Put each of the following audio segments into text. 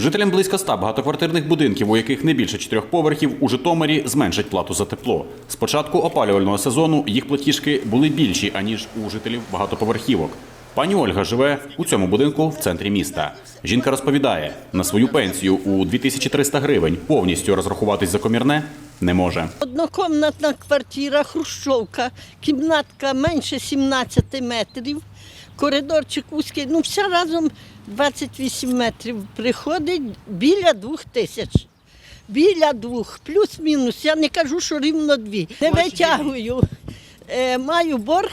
Жителям близько ста багатоквартирних будинків, у яких не більше чотирьох поверхів, у Житомирі зменшать плату за тепло. З початку опалювального сезону їх платіжки були більші, аніж у жителів багатоповерхівок. Пані Ольга живе у цьому будинку в центрі міста. Жінка розповідає, на свою пенсію у 2300 гривень повністю розрахуватись за комірне не може. Однокомнатна квартира, хрущовка, кімнатка менше 17 метрів, коридорчик вузький, ну все разом 28 метрів. Приходить біля двох тисяч. Біля двох, плюс-мінус. Я не кажу, що рівно дві. Не витягую. Е, маю борг.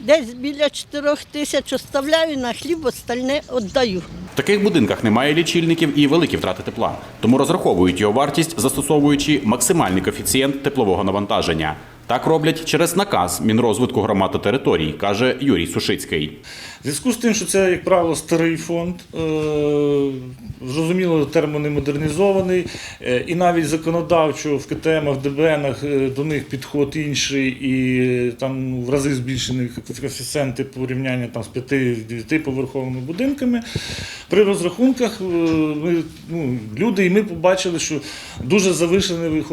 Десь біля 4 тисяч оставляю на хліб, остальне віддаю. В таких будинках немає лічильників і великі втрати тепла, тому розраховують його вартість, застосовуючи максимальний коефіцієнт теплового навантаження. Так роблять через наказ Мінрозвитку громад та територій, каже Юрій Сушицький. Зв'язку з тим, що це, як правило, старий фонд, е, зрозуміло, термо не модернізований, е, і навіть законодавчо в КТМах, ДБНах е, до них підход інший, і там ну, в рази збільшені коефіцієнти порівняння там, з 5-9 поверховими будинками. При розрахунках ми, ну, люди і ми побачили, що дуже завишений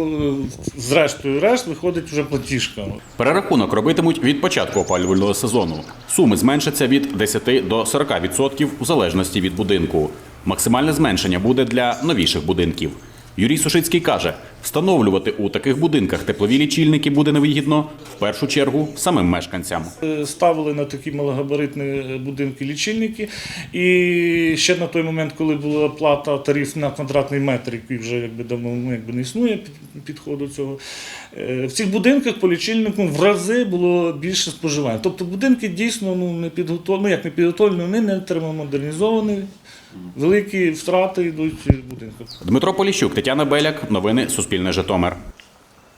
зрештою решт виходить вже платіжка. Перерахунок робитимуть від початку опалювального сезону. Суми зменшаться від 10 до 40% у залежності від будинку. Максимальне зменшення буде для новіших будинків. Юрій Сушицький каже, встановлювати у таких будинках теплові лічильники буде невигідно в першу чергу самим мешканцям. Е, ставили на такі малогабаритні будинки лічильники. І ще на той момент, коли була плата тариф на квадратний метр, який вже якби давно ну, якби не існує під- підходу цього. е, В цих будинках по лічильнику в рази було більше споживання. Тобто будинки дійсно ну, не підготовлені, ну як не підготовлені, вони не термомодернізовані. Великі втрати йдуть в будинках. Дмитро Поліщук, Тетяна Беляк. Новини Суспільне Житомир.